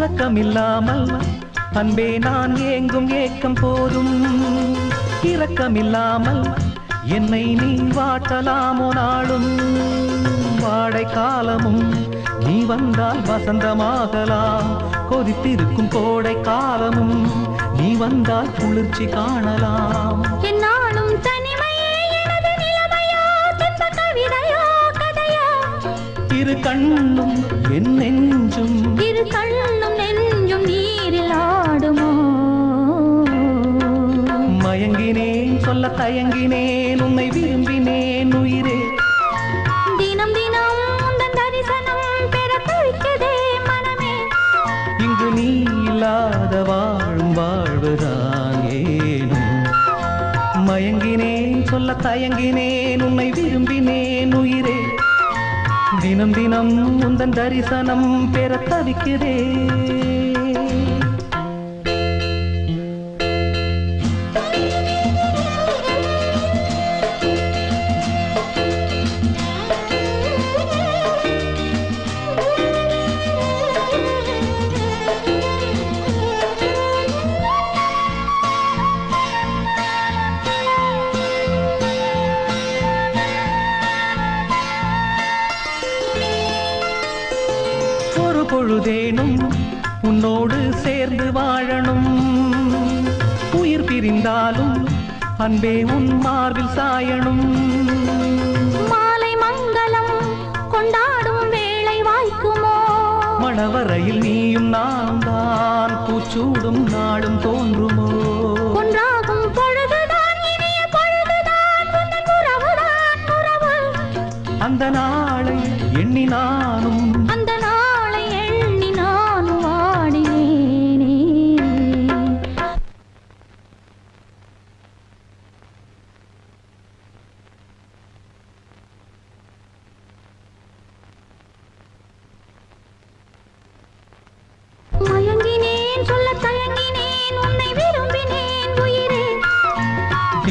உறக்கமில்லாமல் அன்பே நான் ஏங்கும் ஏக்கம் போதும். இரக்கமில்லாமல் என்னை நீ வாட்டலாமோ நாளும். வாடை காலமும் நீ வந்தால் வசந்தமாகலாம். கொதித்திருக்கும் கோடை காலமும் நீ வந்தால் குளிர்ச்சி காணலாம். என்னாலும் இரு கண்ணும் என் நெஞ்சும் இரு கண்ணும் மயங்கினேன் சொல்ல தயங்கினேன் உன்னை விரும்பினேன் உயிரே. தினம் தினம் உந்தன் தரிசனம் பெற தவிக்குதே மனமே. இங்கு நீ இல்லாத வாழும் வாழ்வுதான் ஏனோ மயங்கினேன் சொல்ல தயங்கினேன் உன்னை விரும்பினேன் உயிரே. தினம் தினம் உந்தன் தரிசனம் பெற தவிக்கிறேன் பொழுதேனும் உன்னோடு சேர்ந்து வாழணும். உயிர் பிரிந்தாலும் அன்பே உன் மார்பில் சாயணும். மாலை மங்களம் கொண்டாடும் வேளை வாய்க்குமோ? மணவரையில் நீயும் நான் தான் பூச்சூடும் நாடும் தோன்றுமோ? அந்த நாளை எண்ணி நானும்